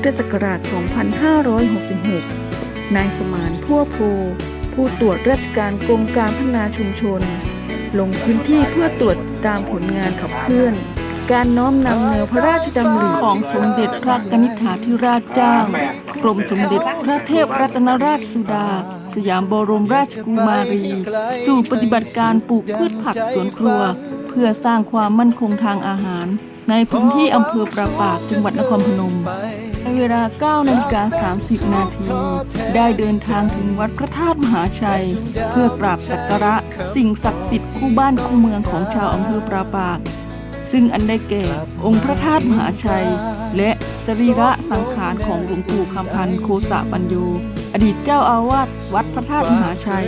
ทธศักราช 2566 นายสมานพั่วโพผู้ตรวจราชการกรมการพัฒนาชุมชน ลงพื้นที่เพื่อตรวจตามผลงานขับเคลื่อน การน้อมนำแนวพระราชดำริของสมเด็จพระนิษฐาธิราชเจ้ากรมสมเด็จพระเทพรัตนราชสุดา สยามบรมราชกุมารี สู่ปฏิบัติการปลูกพืชผักสวนครัว เพื่อสร้างความมั่นคงทางอาหาร ในพื้นที่อำเภอประปากจังหวัดนครพนม เวลา9นาฬิกา30 นาที ได้เดินทางถึงวัดพระธาตุมหาชัย เพื่อกราบสักการะสิ่งศักดิ์สิทธิ์คู่บ้านคู่เมืองของชาวอำเภอประปาก ซึ่งอันได้แก่องค์พระธาตุมหาชัย และสรีระสังขารของหลวงปู่คำพันธ์โคสะปัญโย อดีตเจ้าอาวาสวัดพระธาตุมหาชัย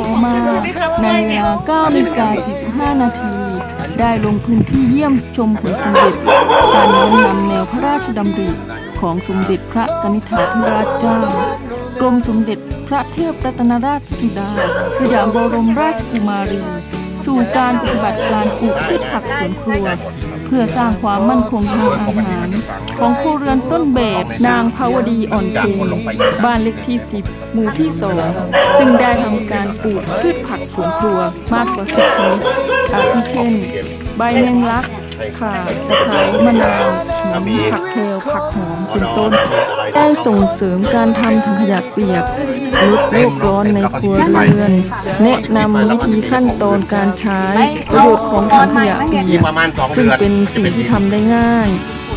ต่อมาในเวลา9นาฬิกา45 นาที ได้ลงพื้นที่เยี่ยมชมผลสำเร็จการน้อมนำแนวพระราชดำริของสมเด็จพระกนิษฐาธิราชเจ้ากรมสมเด็จพระเทพรัตนราชสุดา สยามบรมราชกุมารี สู่การปฏิบัติการปลูกพืชผักสวนครัว พื่อสร้างความมั่นคงทางอาหารของครัวเรือนต้นแบบนางภาวดีอ่อนเทนบ้านเล็กที่ 10 หมู่ที่ 2 ซึ่งได้ทำการปลูกพืชผักสวนครัวมากกว่า10ชนิดอาทิเช่น ใบแมงลัก ข่าตะไคร้มะนาวขิงผักเทลผักหอมเป็นต้น ได้ส่งเสริมการทำถังขยะเปียกลดโลกร้อนในครัวเรือน แนะนำวิธีขั้นตอนการใช้ประโยชน์ของถังขยะเปียอีกกประมาณสองซึ่งเดือนเป็นสิ่งที่ทำได้ง่าย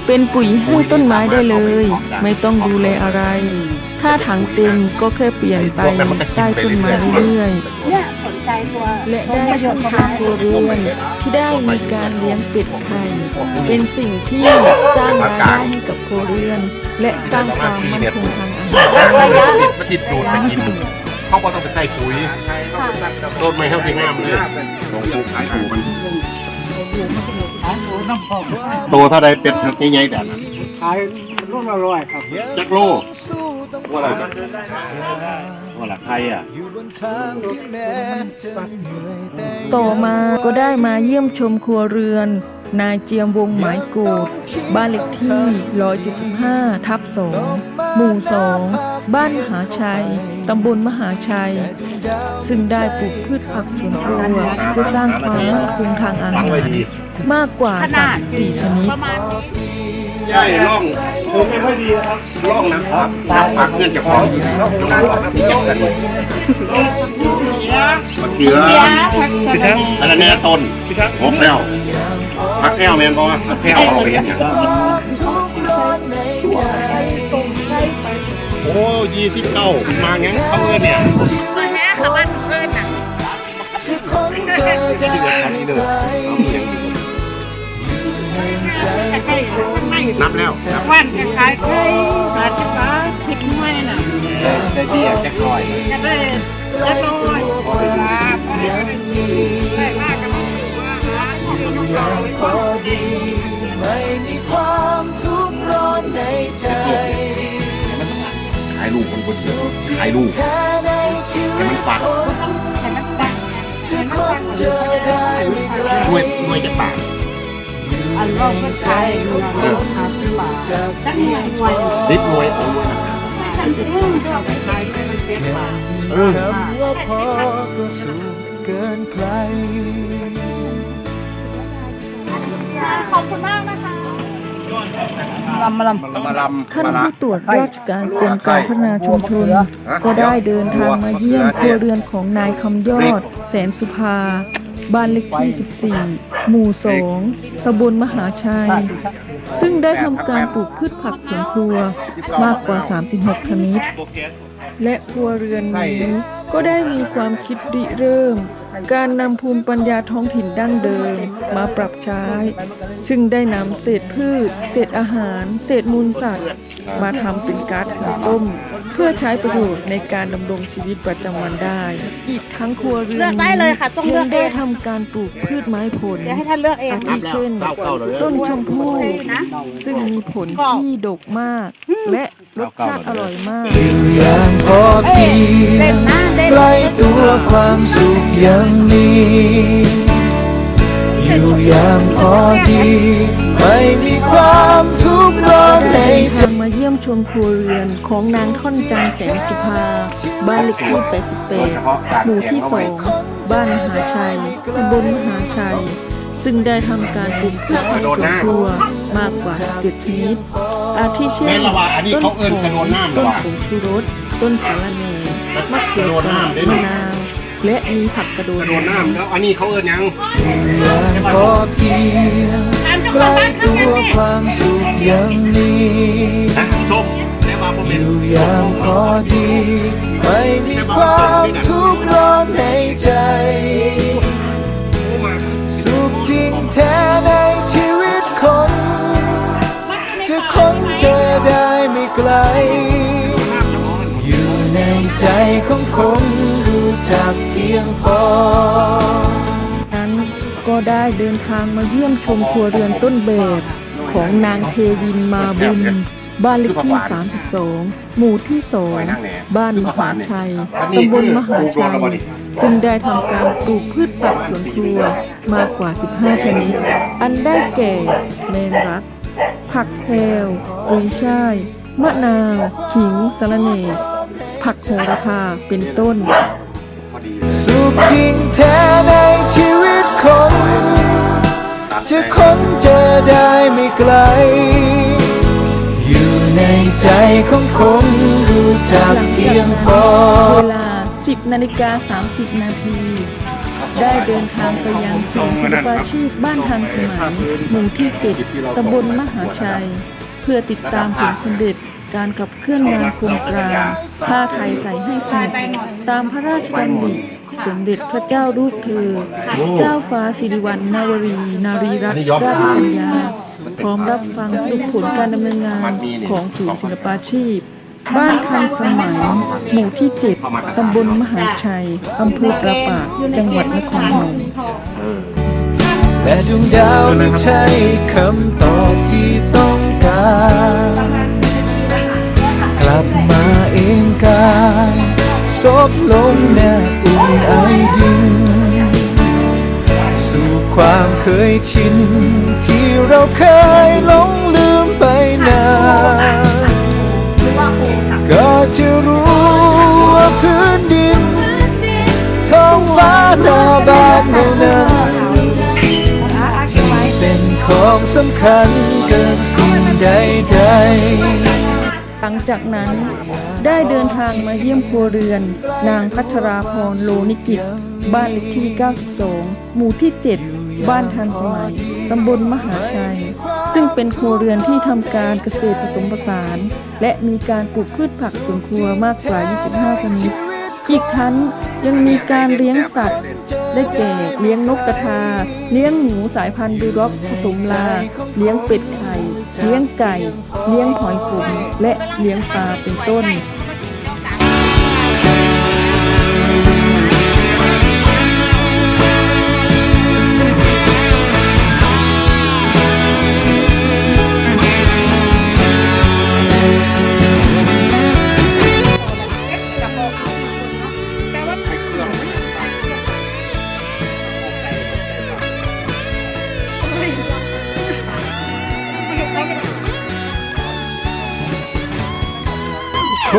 เป็นปุ๋ยให้ต้นไม้ได้เลย ไม่ต้องดูแลอะไร ถ้าถังเต็มก็แค่เปลี่ยนไปใต้ต้นไม้เรื่อยๆ และได้สัมภาษณ์ครัวเรือนที่ได้มีการเลี้ยงเป็ดไข่เป็นสิ่งที่สร้างรายได้ให้กับโคเรือน และสร้างความมั่นคงทางอาหารติดมันติดดูดไปกินเขาก็ต้องไปใส่ปุ๋ยโดนไม่เข้าที่งามเลยลงปูขายปูมันโตเท่าใดเป็ดใหญ่ๆแต่ขาย ลูกละร้อยครับจักโลว่าอะไรว่าละไทยอะต่อมาก็ได้มาเยี่ยมชมครัวเรือน นายเจียมวงหมายโกดบ้านเลขที่ 175 ทับ2หมู่ 2 บ้านมหาชัย ตำบลมหาชัย ซึ่งได้ปลูกพืชผักสวนครัวเพื่อสร้างความมั่นคงทางอาฟังหาไว้รดีมากกว่า 34 ชนิดประมาณใช่ร่อง ผมไม่ค่อยดีครับร่องนะครับปักเงื่อนจากของที่เก็บกันมะเขืออันนั้นเนี่ยต้นหกแล้วพักแก้วแมนบอกว่าพักแก้วเอาไปเห็นอย่างโอ้ยี่สิบเก้ามางั้นเขาเงินเนี่ยมาแท้ค่ะบ้านเอิญน่ะที่เงินทันทีเลยเอาเงินดีกว่า นับแล้วนับวันจะขายไข่บาทจะขายผิดไม่น่ะได้เบี้ยแจ็คลอยจะได้จะลอยครับได้มากกันว่าร้านของลูกเราขายลูกคนคนเดียวขายลูกให้มันฝักแต่นักตังแต่นักตังด้วยด้วยจะปาก อันรอบก็ขายลูกเราหาสิบบาทตั้งหน่วยหน่วยซิปมวยเอาด้วยนะฉันจะต้องชอบไปขายไปมันเป็นบาทเออว่าพอก็สูงเกินใครขอบคุณมากนะคะลำมาลมาลำท่านผู้ตรวจราชการกรมการพัฒนาชุมชน ก็ได้เดินทางมาเยี่ยมครัวเรือนของนายคำยอด แสนสุภา บ้านเลขที่ 14 หมู่ 2 ตำบลมหาชัย ซึ่งได้ทำการปลูกพืชผักสวนครัวมากกว่า 36 ชนิด และครัวเรือนนี้ ก็ได้มีความคิดริเริ่ม การนำภูมิปัญญาท้องถิ่นดั้งเดิมมาปรับใช้ ซึ่งได้นำเศษพืช เศษอาหาร เศษมูลสัตว์ มาทำเป็นก๊าซหุงต้ม เพื่อใช้ประโยชน์ในการดำรงชีวิตประจำวันได้ อีกทั้งครัวเรือนเลือกได้เลยค่ะต้องเลือกยังเอได้งทำการปลูกพืชไม้ผล เดี๋ยวให้ท่านเลือกเอง อาทิเช่น ต้นชมพู่ซึ่งมีผลที่ดกมาก และรสชาติอร่อยมาก อย่างพอเพียเด่งนนะเด่นใกล้ตัวความสุขยังมีอยู่อย่างพอดี ไม่มีความทุกข์ร้อนในใจทางมาเยี่ยมชมครัวเรือนของนางท่อนจันแสงสุภา บ้านเลขที่ 88 หมู่ที่2บ้านมหาชัยตำบลมหาชัย ซึ่งได้ทำการปลูกพืชผักสวนครัวมากกว่า7ชนิด อาทิเช่นต้นเขาหเอิ้นโดอดมน้ำต้นผงชูรส ต้นสาระแหน มะเขือกระโดดเปราะน้ำได้นี่มะนาวและมีผักกระโดกดระโดดน้ำแล้วอันนี้เขาเอิ้นหยังอย่างพอเพียงตามเจ้าใกของล้บ้านตัทำงานวแม่ความสุขยังมีนะส้มแล้วว่าบ่อแม่นยู่อย่างพอดีไม่มีความทุกข์ร้อนในใจสุขจริงแท้ในชีวิตคน จะค้นเจอได้ไม่ไกลอยู่ ในใจของคนรู้จักเพียงพอ นั้นก็ได้เดินทางมาเยี่ยมชมครัวเรือนต้นแบบของนางเทวินมาบุญบ้านเลขที่ 32 หมู่ที่ 2 บ้านมหาชัย ตำบลมหาชัย ซึ่งได้ทำการปลูกพืชผักสวนครัวมากกว่า 15 ชนิด อันได้แก่แมงรัก ผักแพรวกุยช่าย มะนาว ขิงสะระเน ผักโหระพาเป็นต้น สุขจริงแท้ในชีวิตคน จะค้นเจอได้ไม่ไกล อยู่ในใจของคนรู้จักหลังเพีจากยงนั้นพอ เวลา 10นาฬิกา30 นาที ได้เดินทางไปยังศูนย์ศิลปาชีพบ้านทันสมัยหมู่ที่7ตำบลมหาชัย เพื่อติดตามผลสำเร็จ การขับเคลื่อนงานโครงการผ้าไทยใส่ให้สนุกตามพระราชดำริสมเด็จพระเจ้าลูกเธอ เจ้าฟ้าสิริวัณณวรี นารีรัตนราชกัญญา พร้อมรับฟังสรุปผลการดำเนินงานของศูนย์ศิลปาชีพ บ้านทันสมัย หมู่ที่7ตำบลมหาชัย อำเภอประปากจังหวัดนครพนมแต่ดวงดาวไม่ใช่คำตอบที่ต้องการายซบลงแนบอุ่นไอดิน สู่ความเคยชิน ที่เราเคยหลงลืมไปนานก็จะรู้ว่าพื้นดินท้องฟ้าหน้าบ้านเมื่นั้นที่เป็นของสำคัญเกินสิ่งใดๆห ลังจากนั้นได้เดินทางมาเยี่ยมครัวเรือน นางพัชราพรโลนิกิจบ้านเลขที่ 92 หมู่ที่ 7 บ้านทันสมัย ตำบลมหาชัย ซึ่งเป็นครัวเรือนที่ทำการเกษตรผสมผสาน และมีการปลูกพืชผักสวนครัวมากกว่า 25 ชนิด อีกทั้งยังมีการเลี้ยงสัตว์ ได้แก่เลี้ยงนกกระทา เลี้ยงหมูสายพันธุ์ดูร็อกผสมลา เลี้ยงเป็ดไข่ เลี้ยงไก่ เลี้ยงหอยขมและเลี้ยงปลาเป็นต้น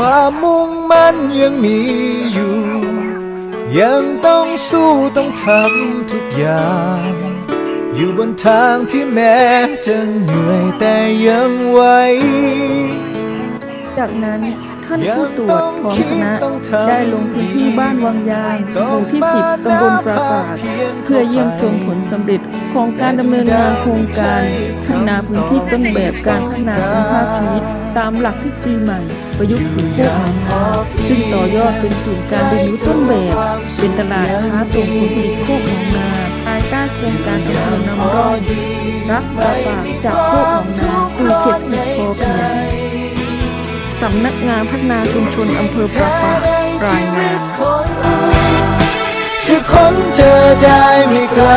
ความมุ่งมั่นยังมีอยู่ ยังต้องสู้ต้องทำทุกอย่าง อยู่บนทางที่แม้จะเหนื่อยแต่ยังไหวจากนั้น ท่านผู้ตรวจพร้อมคณะได้ลงพื้นที่บ้านวังยางหมู่ที่ 10 ตำบลปราปาดเพื่อเยี่ยมชมผลสำเร็จของการดำเนินงานโครงการพัฒนาพื้นที่ต้นแบบการพัฒนาคุณภาพชีวิต ตามหลักทฤษฎีใหม่ ประยุกต์สู่โคกหนองนาซึ่งต่อยอดเป็นศูนย์การเรียนรู้ต้นแบบ เป็นตลาดค้าส่งผลผลิตโคกหนองนาภายใต้โครงการตำบลนำร่องรักปราปากจากโคกหนองนาสู่เขตำนักงานพัฒนาชุมชนอำเภอประปารายงานจะค้นเจอได้ไม่ไกล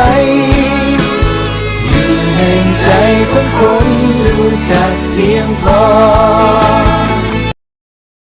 อยู่ในใจของคนรู้จักเพียงพอ